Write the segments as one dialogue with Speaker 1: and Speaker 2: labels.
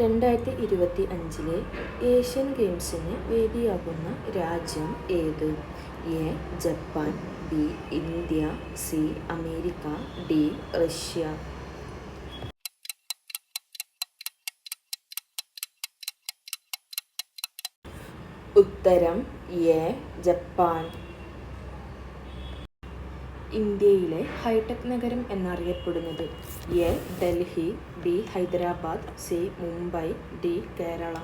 Speaker 1: രണ്ടായിരത്തി ഇരുപത്തി അഞ്ചിലെ ഏഷ്യൻ ഗെയിംസിന് വേദിയാകുന്ന രാജ്യം ഏത്? A Japan B India C America D Russia. ഉത്തരം എ ജപ്പാൻ. ഇന്ത്യയിലെ ഹൈടെക് നഗരം എന്നറിയപ്പെടുന്നത്. A Delhi B Hyderabad C Mumbai D Kerala.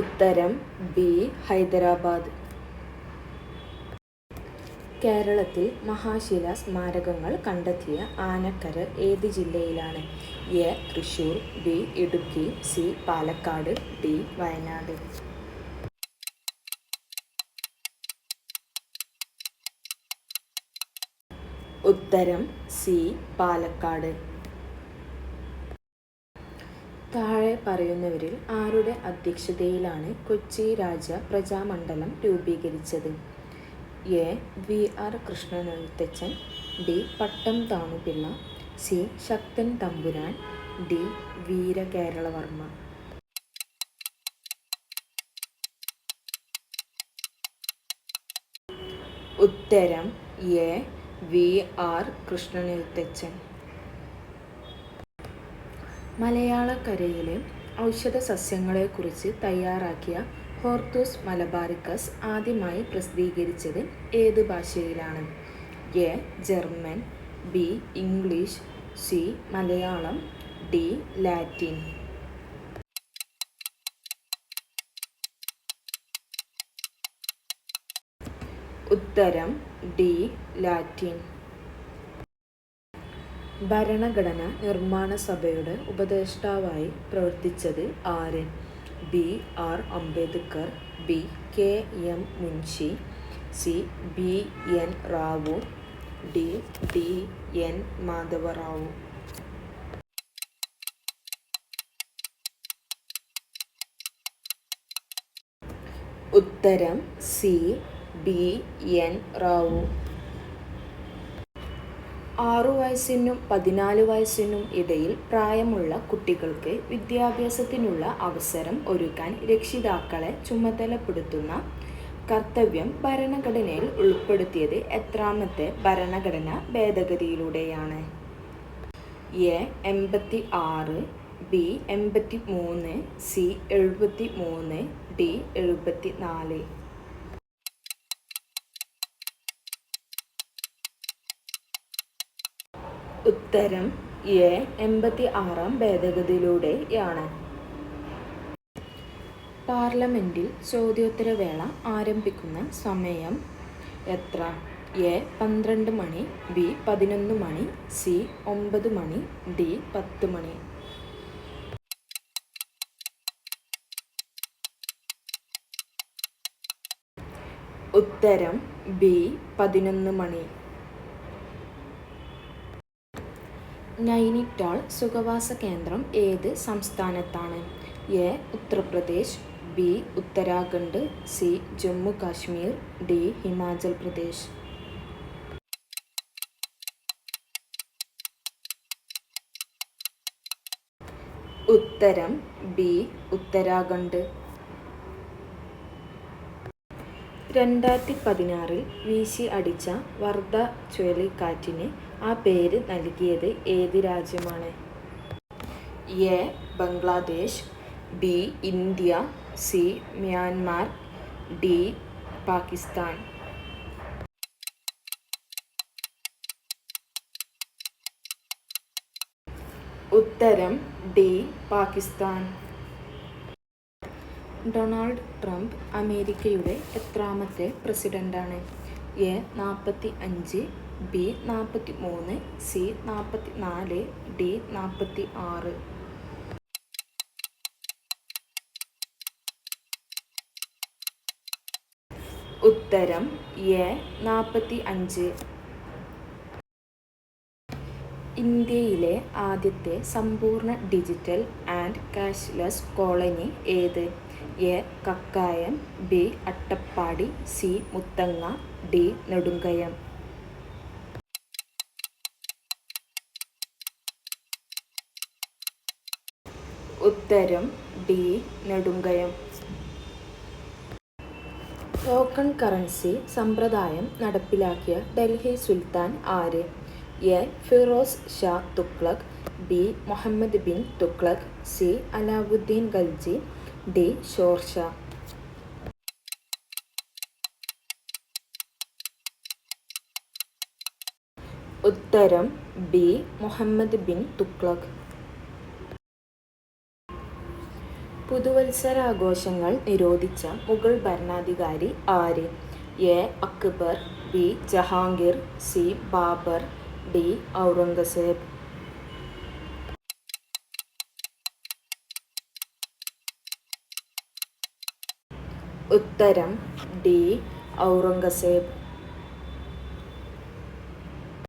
Speaker 1: ഉത്തരം ബി ഹൈദരാബാദ്. കേരളത്തിൽ മഹാശില സ്മാരകങ്ങൾ കണ്ടെത്തിയ ആനക്കര ഏത് ജില്ലയിലാണ്? A. Thrissur B. Idukki C. Palakkad D. Wayanad. ഉത്തരം സി. പാലക്കാട്. താഴെ പറയുന്നവരിൽ ആരുടെ അധ്യക്ഷതയിലാണ് കൊച്ചി രാജ പ്രജാമണ്ഡലം രൂപീകരിച്ചത്? A. V. R. Krishnan Ezhuthachan D. Pattom Thanu Pillai C. Sakthan Thampuran D. Veerakeralavarma. ഉത്തരം A. V. R. Krishnan Ezhuthachan മലയാളക്കരയിലെ ഔഷധ സസ്യങ്ങളെക്കുറിച്ച് തയ്യാറാക്കിയ ഹോർത്തൂസ് മലബാറിക്കസ് ആദ്യമായി പ്രസിദ്ധീകരിച്ചത് ഏത് ഭാഷയിലാണ്? A German B English C Malayalam D Latin. ഉത്തരം ഡി ലാറ്റിൻ. ഭരണഘടന നിർമ്മാണ സഭയുടെ ഉപദേഷ്ടാവായി പ്രവർത്തിച്ചത് ആര്? B R Ambedkar B K M Munshi C B N Rau D D N Madhava Rao. ഉത്തരം സി ബി എൻ റാവു. ആറു വയസ്സിനും പതിനാല് വയസ്സിനും ഇടയിൽ പ്രായമുള്ള കുട്ടികൾക്ക് വിദ്യാഭ്യാസത്തിനുള്ള അവസരം ഒരുക്കാൻ രക്ഷിതാക്കളെ ചുമതലപ്പെടുത്തുന്ന കർത്തവ്യം ഭരണഘടനയിൽ ഉൾപ്പെടുത്തിയത് എത്രാമത്തെ ഭരണഘടനാ ഭേദഗതിയിലൂടെയാണ്. എ എൺപത്തി ആറ് ബി എൺപത്തി മൂന്ന് സി എഴുപത്തി മൂന്ന് ഡി എഴുപത്തി നാല് ഉത്തരം എ എൺപത്തി ആറാം ഭേദഗതിയിലൂടെയാണ്. പാർലമെന്റിൽ ചോദ്യോത്തരവേള ആരംഭിക്കുന്ന സമയം എത്ര? എ പന്ത്രണ്ട് മണി ബി പതിനൊന്ന് മണി സി ഒമ്പത് മണി ഡി പത്ത് മണി. ഉത്തരം ബി പതിനൊന്ന് മണി. നൈനിറ്റാൾ സുഖവാസ കേന്ദ്രം ഏത് സംസ്ഥാനത്താണ്? A Uttar Pradesh B Uttarakhand C Jammu Kashmir D Himachal Pradesh. ഉത്തരം ബി ഉത്തരാഖണ്ഡ്. രണ്ടായിരത്തി പതിനാറിൽ വീശി അടിച്ച വർദ്ധ ചുഴലിക്കാറ്റിന് ആ പേര് നൽകിയത് ഏത് രാജ്യമാണ്? A. Bangladesh B. India C. Myanmar D. Pakistan. ഉത്തരം ഡി. പാകിസ്ഥാൻ. ഡൊണാൾഡ് ട്രംപ് അമേരിക്കയുടെ എത്രാമത്തെ പ്രസിഡന്റാണ്? എ നാൽപ്പത്തി അഞ്ച് ബി നാൽപ്പത്തി മൂന്ന് സി നാൽപ്പത്തി നാല് ഡി നാൽപ്പത്തി ആറ് ഉത്തരം എ നാൽപ്പത്തി അഞ്ച് ഇന്ത്യയിലെ ആദ്യത്തെ സമ്പൂർണ ഡിജിറ്റൽ ആൻഡ് കാഷ്ലെസ് കോളനി ഏത്? A Kakkayan B Attappadi C Muthanga D Nedumkayam. ഉത്തരം ഡി നെടുങ്കയം. ടോക്കൺ കറൻസി സമ്പ്രദായം നടപ്പിലാക്കിയ ഡൽഹി സുൽത്താൻ ആര്? A Firoz Shah Tughlaq B Muhammad bin Tughlaq C Alauddin Khalji D Sher Shah. ഉത്തരം ബി മുഹമ്മദ് ബിൻ തുക്ലക് പുതുവത്സരാഘോഷങ്ങൾ നിരോധിച്ച മുഗൾ ഭരണാധികാരി ആര്? A. Akbar B. Jahangir C. Babur D. Aurangzeb. ഉത്തരം ഡി ഔറംഗസേബ്.